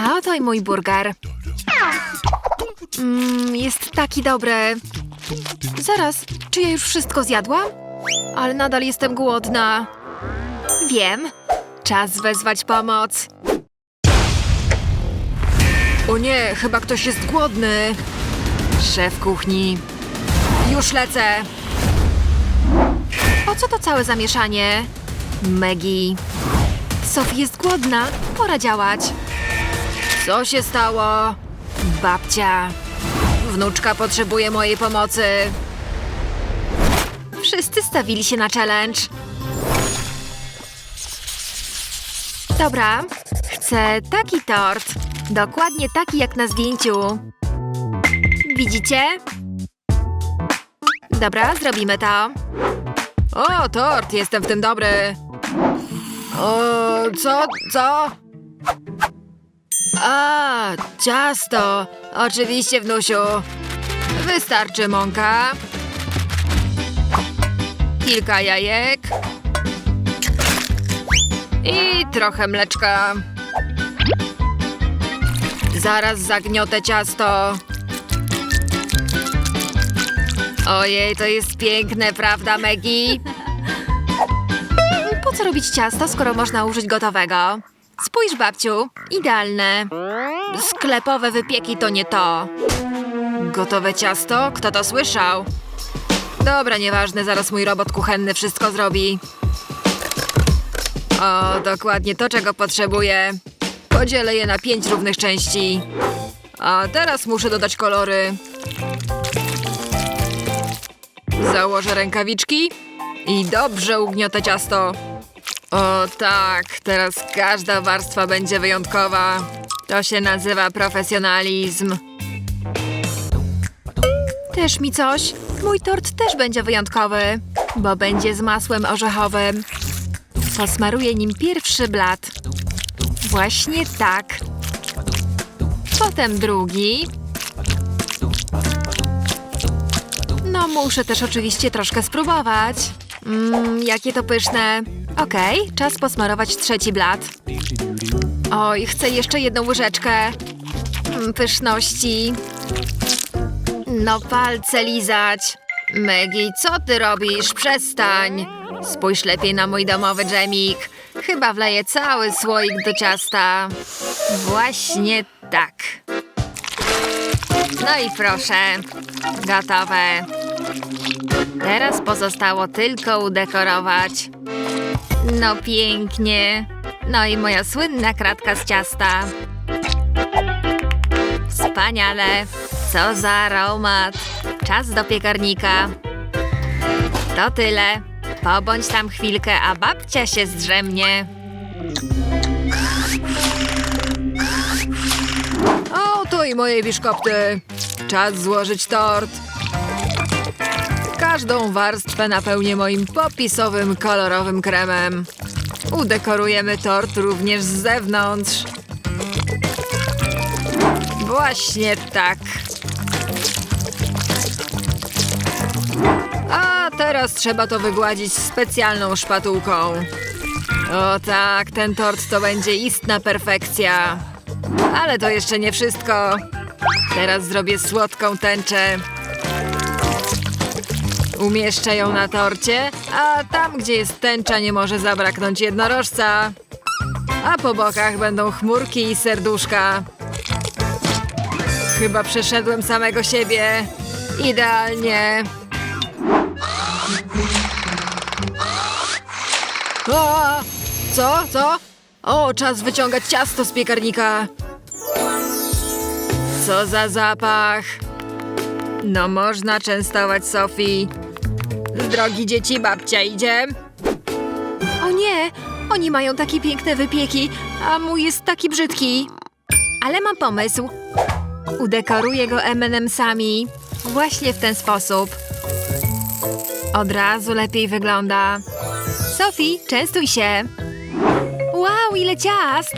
A oto i mój burger. Mmm, jest taki dobry. Zaraz, czy ja już wszystko zjadłam? Ale nadal jestem głodna. Wiem. Czas wezwać pomoc. O nie, chyba ktoś jest głodny. Szef kuchni. Już lecę. Po co to całe zamieszanie? Maggie. Sophie jest głodna. Pora działać. Co się stało? Babcia. Wnuczka potrzebuje mojej pomocy. Wszyscy stawili się na challenge. Dobra, chcę taki tort. Dokładnie taki jak na zdjęciu. Widzicie? Dobra, zrobimy to. O, tort, jestem w tym dobry. O, co, co? A, ciasto. Oczywiście, wnusiu. Wystarczy mąka. Kilka jajek. I trochę mleczka. Zaraz zagniotę ciasto. Ojej, to jest piękne, prawda, Maggie? Po co robić ciasto, skoro można użyć gotowego? Spójrz, babciu, idealne. Sklepowe wypieki to nie to. Gotowe ciasto? Kto to słyszał? Dobra, nieważne, zaraz mój robot kuchenny wszystko zrobi. O, dokładnie to, czego potrzebuję. Podzielę je na pięć równych części. A teraz muszę dodać kolory. Założę rękawiczki i dobrze ugniotę ciasto. O tak, teraz każda warstwa będzie wyjątkowa. To się nazywa profesjonalizm. Też mi coś. Mój tort też będzie wyjątkowy, bo będzie z masłem orzechowym. Posmaruję nim pierwszy blat. Właśnie tak. Potem drugi. No, muszę też oczywiście troszkę spróbować. Mmm, jakie to pyszne. Okej, czas posmarować trzeci blat. Oj, chcę jeszcze jedną łyżeczkę. Mm, pyszności. No, palce lizać. Maggie, co ty robisz? Przestań. Spójrz lepiej na mój domowy dżemik. Chyba wleję cały słoik do ciasta. Właśnie tak. No i proszę. Gotowe. Teraz pozostało tylko udekorować. No pięknie. No i moja słynna kratka z ciasta. Wspaniale. Co za aromat. Czas do piekarnika. To tyle. Pobądź tam chwilkę, a babcia się zdrzemnie. O, to i moje biszkopty. Czas złożyć tort. Każdą warstwę napełnię moim popisowym, kolorowym kremem. Udekorujemy tort również z zewnątrz. Właśnie tak. A teraz trzeba to wygładzić specjalną szpatułką. O tak, ten tort to będzie istna perfekcja. Ale to jeszcze nie wszystko. Teraz zrobię słodką tęczę. Umieszczę ją na torcie, a tam, gdzie jest tęcza, nie może zabraknąć jednorożca. A po bokach będą chmurki i serduszka. Chyba przeszedłem samego siebie. Idealnie. O! Co? Co? O, czas wyciągać ciasto z piekarnika. Co za zapach. No można częstować Sofii. Drogi dzieci, babcia idzie. O nie, oni mają takie piękne wypieki, a mój jest taki brzydki. Ale mam pomysł. Udekoruję go M&M'sami. Właśnie w ten sposób. Od razu lepiej wygląda. Sofii, częstuj się. Wow, ile ciast!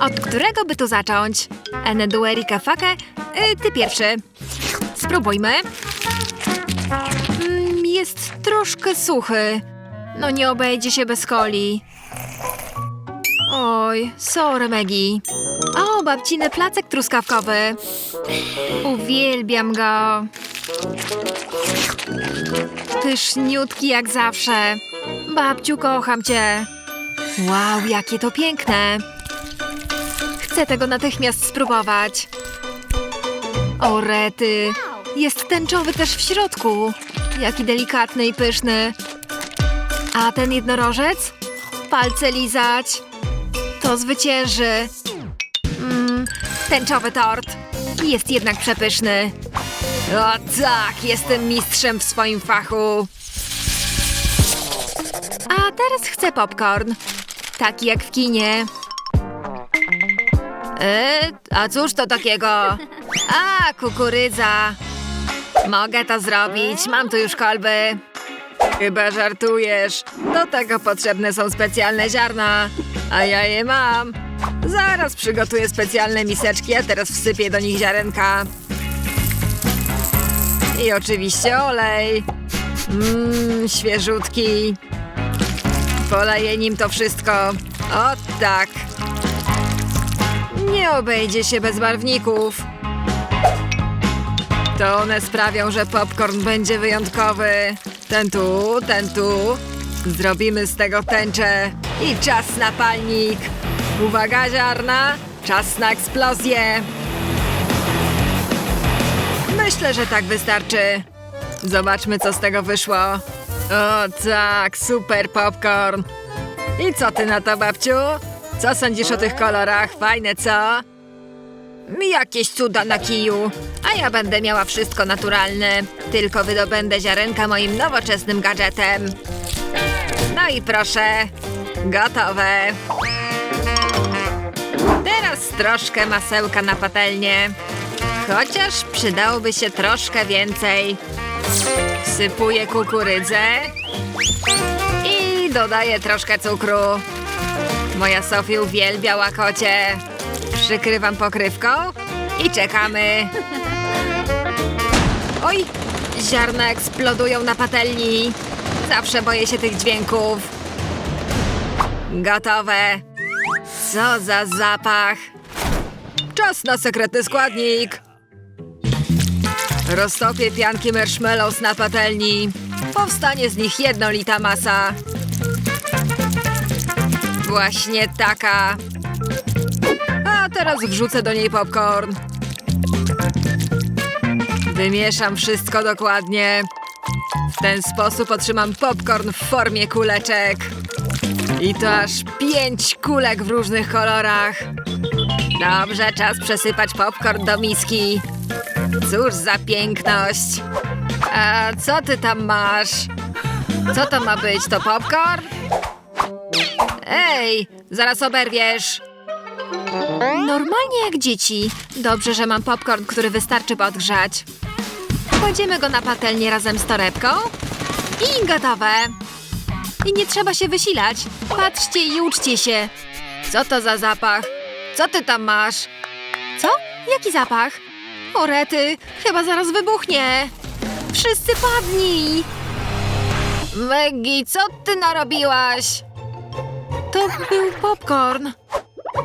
Od którego by tu zacząć? Eneduerika Fake? Y, ty pierwszy. Spróbujmy. Jest troszkę suchy. No nie obejdzie się bez coli. Oj, sorry Maggie. O, babciny placek truskawkowy. Uwielbiam go. Pyszniutki jak zawsze. Babciu, kocham cię. Wow, jakie to piękne. Chcę tego natychmiast spróbować. O, rety. Jest tęczowy też w środku. Jaki delikatny i pyszny. A ten jednorożec? Palce lizać. To zwycięży. Mmm, tęczowy tort. Jest jednak przepyszny. O tak, jestem mistrzem w swoim fachu. A teraz chcę popcorn. Taki jak w kinie. E, a cóż to takiego? A, kukurydza. Mogę to zrobić, mam tu już kolby. Chyba żartujesz. Do tego potrzebne są specjalne ziarna. A ja je mam. Zaraz przygotuję specjalne miseczki, a teraz wsypię do nich ziarenka. I oczywiście olej. Mmm, świeżutki. Poleję nim to wszystko. O tak. Nie obejdzie się bez barwników. To one sprawią, że popcorn będzie wyjątkowy. Ten tu, ten tu. Zrobimy z tego tęczę. I czas na palnik. Uwaga, ziarna. Czas na eksplozję. Myślę, że tak wystarczy. Zobaczmy, co z tego wyszło. O tak, super popcorn. I co ty na to, babciu? Co sądzisz o tych kolorach? Fajne, co? Jakieś cuda na kiju. A ja będę miała wszystko naturalne. Tylko wydobędę ziarenka moim nowoczesnym gadżetem. No i proszę. Gotowe. Teraz troszkę masełka na patelnię. Chociaż przydałoby się troszkę więcej. Wsypuję kukurydzę. I dodaję troszkę cukru. Moja Sofia uwielbia łakocie. Przykrywam pokrywką i czekamy. Oj, ziarna eksplodują na patelni. Zawsze boję się tych dźwięków. Gotowe. Co za zapach. Czas na sekretny składnik. Roztopię pianki marshmallows na patelni. Powstanie z nich jednolita masa. Właśnie taka. Teraz wrzucę do niej popcorn. Wymieszam wszystko dokładnie. W ten sposób otrzymam popcorn w formie kuleczek. I to aż pięć kulek w różnych kolorach. Dobrze, czas przesypać popcorn do miski. Cóż za piękność. A co ty tam masz? Co to ma być? To popcorn? Ej, zaraz oberwiesz. Normalnie jak dzieci. Dobrze, że mam popcorn, który wystarczy podgrzać. Kładziemy go na patelnię razem z torebką. I gotowe. I nie trzeba się wysilać. Patrzcie i uczcie się. Co to za zapach? Co ty tam masz? Co? Jaki zapach? Orety, chyba zaraz wybuchnie. Wszyscy padnij. Maggie, co ty narobiłaś? To był popcorn.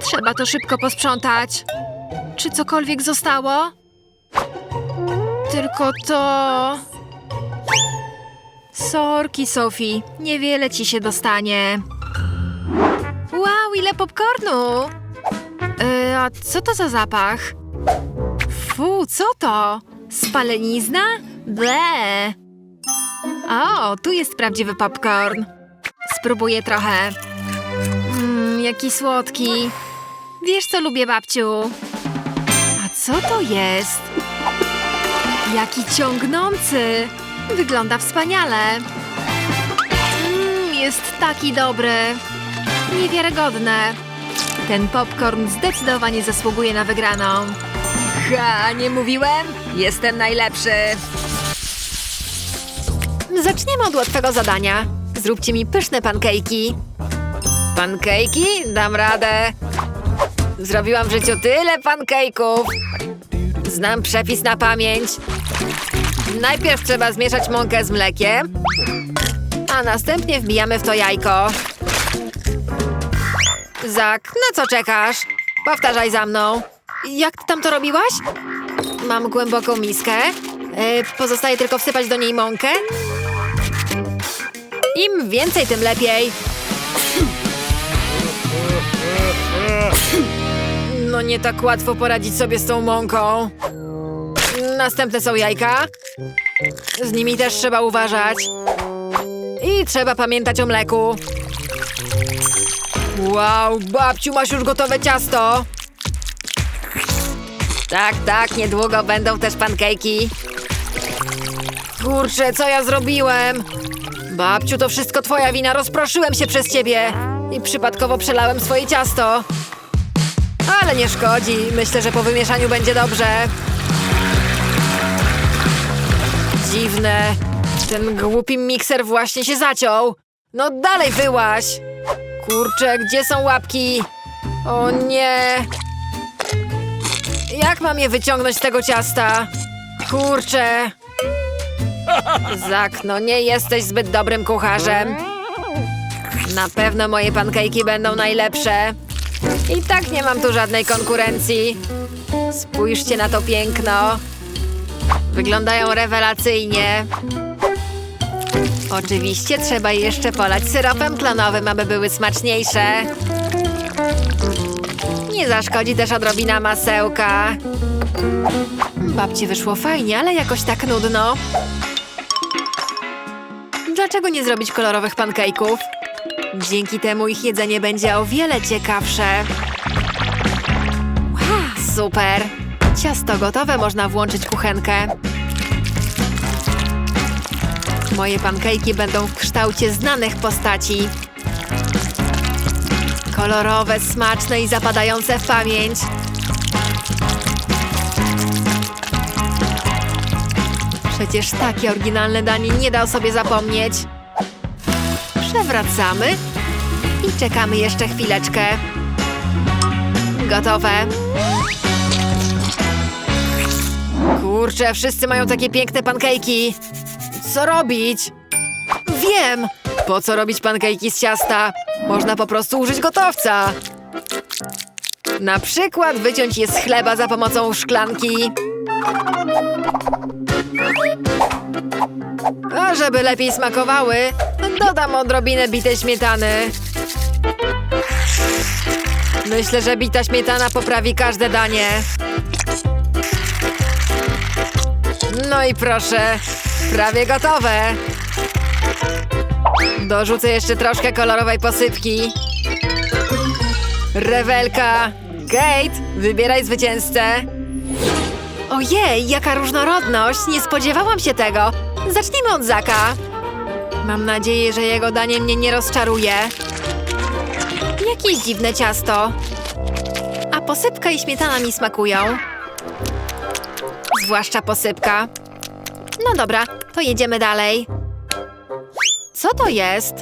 Trzeba to szybko posprzątać. Czy cokolwiek zostało? Tylko to... Sorki, Sophie. Niewiele ci się dostanie. Wow, ile popcornu! Yy, a co to za zapach? Fu, co to? Spalenizna? Ble! O, tu jest prawdziwy popcorn. Spróbuję trochę. Jaki słodki. Wiesz, co lubię, babciu? A co to jest? Jaki ciągnący! Wygląda wspaniale. Mmm, jest taki dobry. Niewiarygodne. Ten popcorn zdecydowanie zasługuje na wygraną. Ha, nie mówiłem? Jestem najlepszy. Zaczniemy od łatwego zadania. Zróbcie mi pyszne pankejki. Pankejki? Dam radę. Zrobiłam w życiu tyle pankejków. Znam przepis na pamięć. Najpierw trzeba zmieszać mąkę z mlekiem, a następnie wbijamy w to jajko. Zak, na co czekasz? Powtarzaj za mną. Jak tam to robiłaś? Mam głęboką miskę. E, pozostaje tylko wsypać do niej mąkę. Im więcej, tym lepiej. No nie tak łatwo poradzić sobie z tą mąką. Następne są jajka. Z nimi też trzeba uważać. I trzeba pamiętać o mleku. Wow, babciu, masz już gotowe ciasto. Tak, tak, niedługo będą też pankejki. Kurczę, co ja zrobiłem? Babciu, to wszystko twoja wina, rozproszyłem się przez ciebie. I przypadkowo przelałem swoje ciasto. Ale nie szkodzi, myślę, że po wymieszaniu będzie dobrze. Dziwne. Ten głupi mikser właśnie się zaciął. No dalej wyłaś. Kurczę, gdzie są łapki? O nie. Jak mam je wyciągnąć z tego ciasta? Kurczę. Zak, no nie jesteś zbyt dobrym kucharzem. Na pewno moje pankejki będą najlepsze. I tak nie mam tu żadnej konkurencji. Spójrzcie na to piękno. Wyglądają rewelacyjnie. Oczywiście trzeba je jeszcze polać syropem klonowym, aby były smaczniejsze. Nie zaszkodzi też odrobina masełka. Babci wyszło fajnie, ale jakoś tak nudno. Dlaczego nie zrobić kolorowych pankejków? Dzięki temu ich jedzenie będzie o wiele ciekawsze. Wow, super! Ciasto gotowe, można włączyć kuchenkę. Moje pankejki będą w kształcie znanych postaci. Kolorowe, smaczne i zapadające w pamięć. Przecież takie oryginalne danie nie da o sobie zapomnieć. Przewracamy i czekamy jeszcze chwileczkę. Gotowe. Kurczę, wszyscy mają takie piękne pankejki. Co robić? Wiem! Po co robić pankejki z ciasta? Można po prostu użyć gotowca. Na przykład wyciąć je z chleba za pomocą szklanki. Żeby lepiej smakowały, dodam odrobinę bitej śmietany. Myślę, że bita śmietana poprawi każde danie. No i proszę, prawie gotowe. Dorzucę jeszcze troszkę kolorowej posypki. Rewelka! Kate, wybieraj zwycięzcę. Ojej, jaka różnorodność! Nie spodziewałam się tego. Zacznijmy od Zaka. Mam nadzieję, że jego danie mnie nie rozczaruje. Jakieś dziwne ciasto. A posypka i śmietana mi smakują. Zwłaszcza posypka. No dobra, to jedziemy dalej. Co to jest?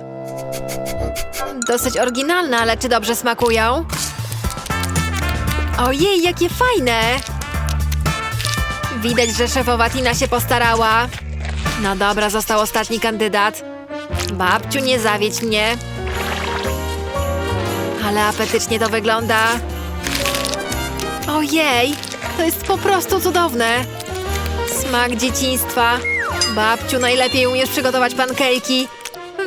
Dosyć oryginalne, ale czy dobrze smakują? Ojej, jakie fajne! Widać, że szefowa Tina się postarała. No dobra, został ostatni kandydat. Babciu, nie zawiedź mnie. Ale apetycznie to wygląda. Ojej, to jest po prostu cudowne. Smak dzieciństwa. Babciu, najlepiej umiesz przygotować pankejki.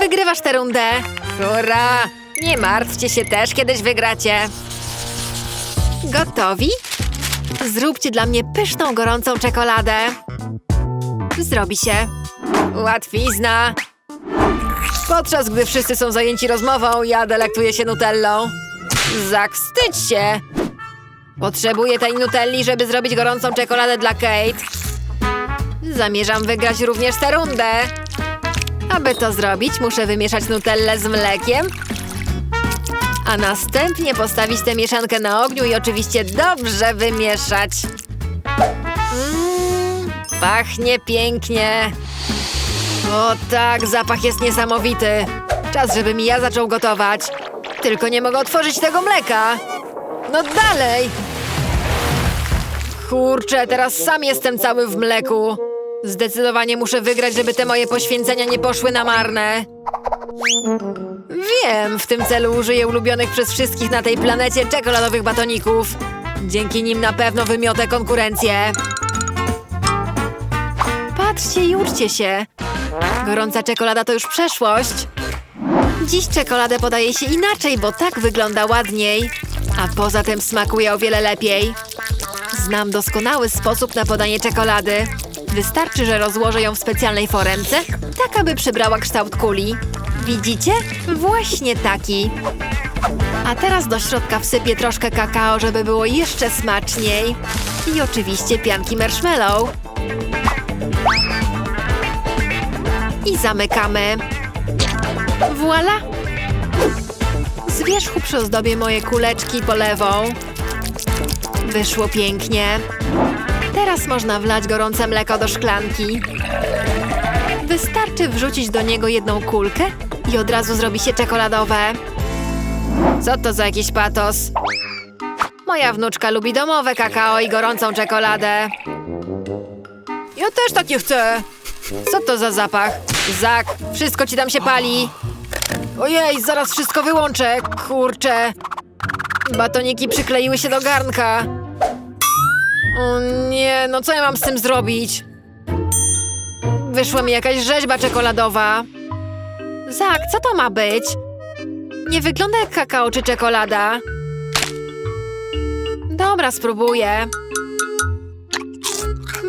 Wygrywasz tę rundę. Hurra! Nie martwcie się, też kiedyś wygracie. Gotowi? Zróbcie dla mnie pyszną, gorącą czekoladę. Zrobi się. Łatwizna. Podczas gdy wszyscy są zajęci rozmową, ja delektuję się nutellą. Zak, wstydź się! Potrzebuję tej nutelli, żeby zrobić gorącą czekoladę dla Kate. Zamierzam wygrać również tę rundę. Aby to zrobić, muszę wymieszać nutellę z mlekiem, a następnie postawić tę mieszankę na ogniu i oczywiście dobrze wymieszać. Mmm, pachnie pięknie. O tak, zapach jest niesamowity. Czas, żebym ja zaczął gotować. Tylko nie mogę otworzyć tego mleka. No dalej! Kurczę, teraz sam jestem cały w mleku. Zdecydowanie muszę wygrać, żeby te moje poświęcenia nie poszły na marne. Wiem, w tym celu użyję ulubionych przez wszystkich na tej planecie czekoladowych batoników. Dzięki nim na pewno wymiotę konkurencję. Patrzcie i uczcie się. Gorąca czekolada to już przeszłość. Dziś czekoladę podaje się inaczej, bo tak wygląda ładniej. A poza tym smakuje o wiele lepiej. Znam doskonały sposób na podanie czekolady. Wystarczy, że rozłożę ją w specjalnej foremce, tak aby przybrała kształt kuli. Widzicie? Właśnie taki. A teraz do środka wsypię troszkę kakao, żeby było jeszcze smaczniej. I oczywiście pianki marshmallow. I zamykamy. Voila! Z wierzchu przyozdobię moje kuleczki polewą. Wyszło pięknie. Teraz można wlać gorące mleko do szklanki. Wystarczy wrzucić do niego jedną kulkę i od razu zrobi się czekoladowe. Co to za jakiś patos? Moja wnuczka lubi domowe kakao i gorącą czekoladę. Ja też takie chcę. Co to za zapach? Zak, wszystko ci tam się pali. Ojej, zaraz wszystko wyłączę. Kurczę. Batoniki przykleiły się do garnka. O nie, no co ja mam z tym zrobić? Wyszła mi jakaś rzeźba czekoladowa. Zak, co to ma być? Nie wygląda jak kakao czy czekolada. Dobra, spróbuję.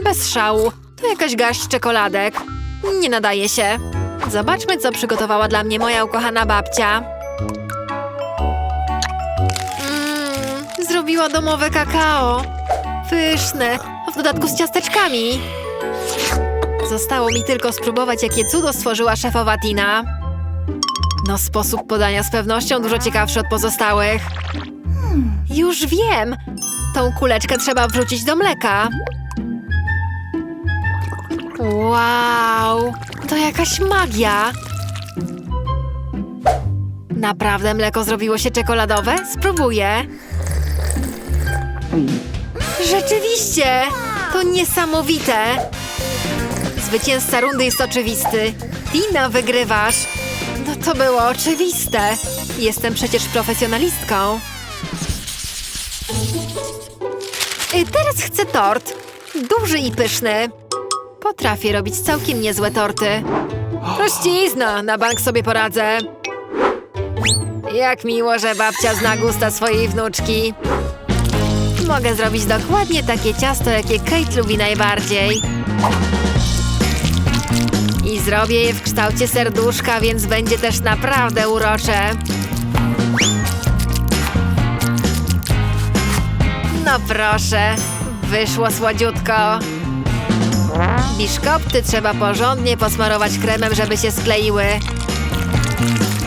Bez szału. To jakaś garść czekoladek. Nie nadaje się. Zobaczmy, co przygotowała dla mnie moja ukochana babcia. Mmm, zrobiła domowe kakao. Pyszne, a w dodatku z ciasteczkami. Zostało mi tylko spróbować, jakie cudo stworzyła szefowa Tina. No, sposób podania z pewnością dużo ciekawszy od pozostałych. Już wiem! Tą kuleczkę trzeba wrzucić do mleka. Wow! To jakaś magia! Naprawdę mleko zrobiło się czekoladowe? Spróbuję. Rzeczywiście! To niesamowite! Zwycięzca rundy jest oczywisty. Tina, wygrywasz! To było oczywiste. Jestem przecież profesjonalistką. Y, Teraz chcę tort. Duży i pyszny. Potrafię robić całkiem niezłe torty. Prościzna, na bank sobie poradzę. Jak miło, że babcia zna gusta swojej wnuczki. Mogę zrobić dokładnie takie ciasto, jakie Kate lubi najbardziej. I zrobię je w kształcie serduszka, więc będzie też naprawdę urocze. No proszę, wyszło słodziutko. Biszkopty trzeba porządnie posmarować kremem, żeby się skleiły.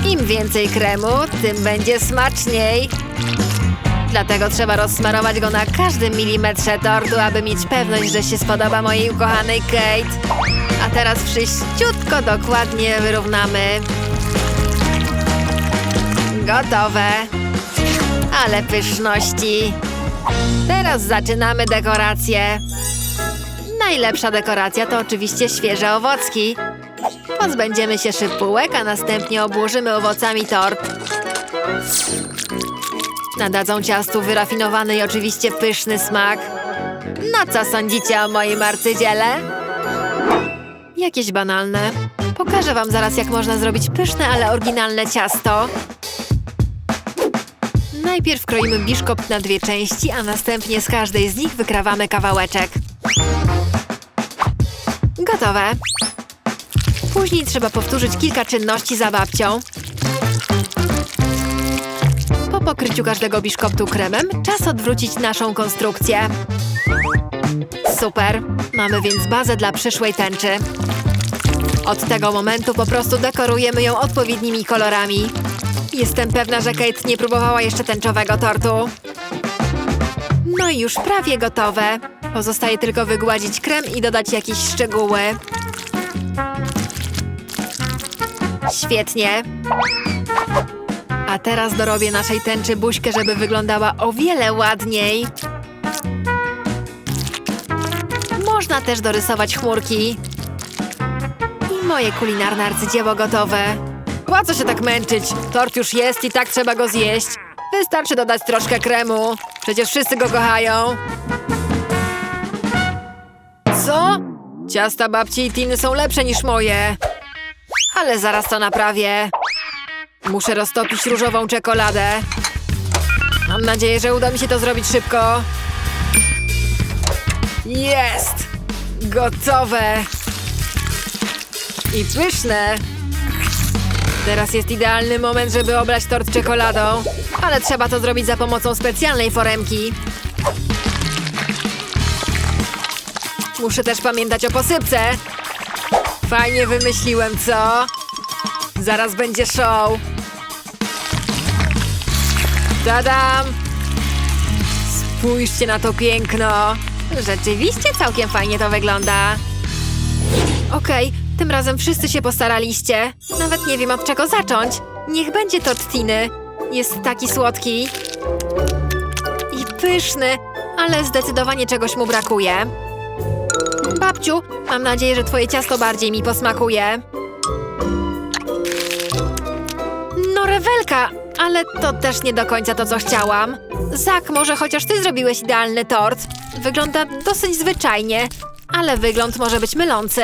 Im więcej kremu, tym będzie smaczniej. Dlatego trzeba rozsmarować go na każdym milimetrze tortu, aby mieć pewność, że się spodoba mojej ukochanej Kate. Teraz wszyściutko dokładnie wyrównamy. Gotowe. Ale pyszności. Teraz zaczynamy dekorację. Najlepsza dekoracja to oczywiście świeże owocki. Pozbędziemy się szypułek, a następnie obłożymy owocami tort. Nadadzą ciastu wyrafinowany i oczywiście pyszny smak. No co sądzicie o moim arcydziele? Jakieś banalne. Pokażę wam zaraz, jak można zrobić pyszne, ale oryginalne ciasto. Najpierw kroimy biszkopt na dwie części, a następnie z każdej z nich wykrawamy kawałeczek. Gotowe. Później trzeba powtórzyć kilka czynności za babcią. Po pokryciu każdego biszkoptu kremem czas odwrócić naszą konstrukcję. Super! Mamy więc bazę dla przyszłej tęczy. Od tego momentu po prostu dekorujemy ją odpowiednimi kolorami. Jestem pewna, że Kate nie próbowała jeszcze tęczowego tortu. No i już prawie gotowe. Pozostaje tylko wygładzić krem i dodać jakieś szczegóły. Świetnie. A teraz dorobię naszej tęczy buźkę, żeby wyglądała o wiele ładniej. Można też dorysować chmurki. I moje kulinarne arcydzieło gotowe. Co się tak męczyć? Tort już jest i tak trzeba go zjeść. Wystarczy dodać troszkę kremu. Przecież wszyscy go kochają. Co? Ciasta babci i Tiny są lepsze niż moje. Ale zaraz to naprawię. Muszę roztopić różową czekoladę. Mam nadzieję, że uda mi się to zrobić szybko. Jest! Gotowe! I pyszne! Teraz jest idealny moment, żeby oblać tort czekoladą. Ale trzeba to zrobić za pomocą specjalnej foremki. Muszę też pamiętać o posypce. Fajnie wymyśliłem, co? Zaraz będzie show. Tadam! Spójrzcie na to piękno. Rzeczywiście całkiem fajnie to wygląda. Okej, tym razem wszyscy się postaraliście. Nawet nie wiem od czego zacząć. Niech będzie tort Tiny. Jest taki słodki. I pyszny, ale zdecydowanie czegoś mu brakuje. Babciu, mam nadzieję, że twoje ciasto bardziej mi posmakuje. No rewelka, ale to też nie do końca to, co chciałam. Zak, może chociaż ty zrobiłeś idealny tort. Wygląda dosyć zwyczajnie, ale wygląd może być mylący.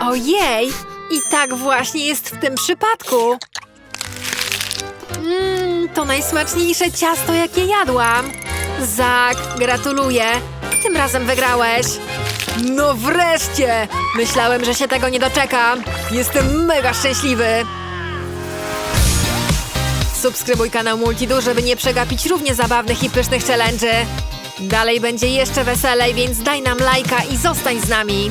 Ojej! I tak właśnie jest w tym przypadku. Mmm, to najsmaczniejsze ciasto, jakie jadłam. Zak, gratuluję. Tym razem wygrałeś. No wreszcie! Myślałem, że się tego nie doczekam. Jestem mega szczęśliwy. Subskrybuj kanał Multidu, żeby nie przegapić równie zabawnych i pysznych challenge'y. Dalej będzie jeszcze weselej, więc daj nam lajka i zostań z nami.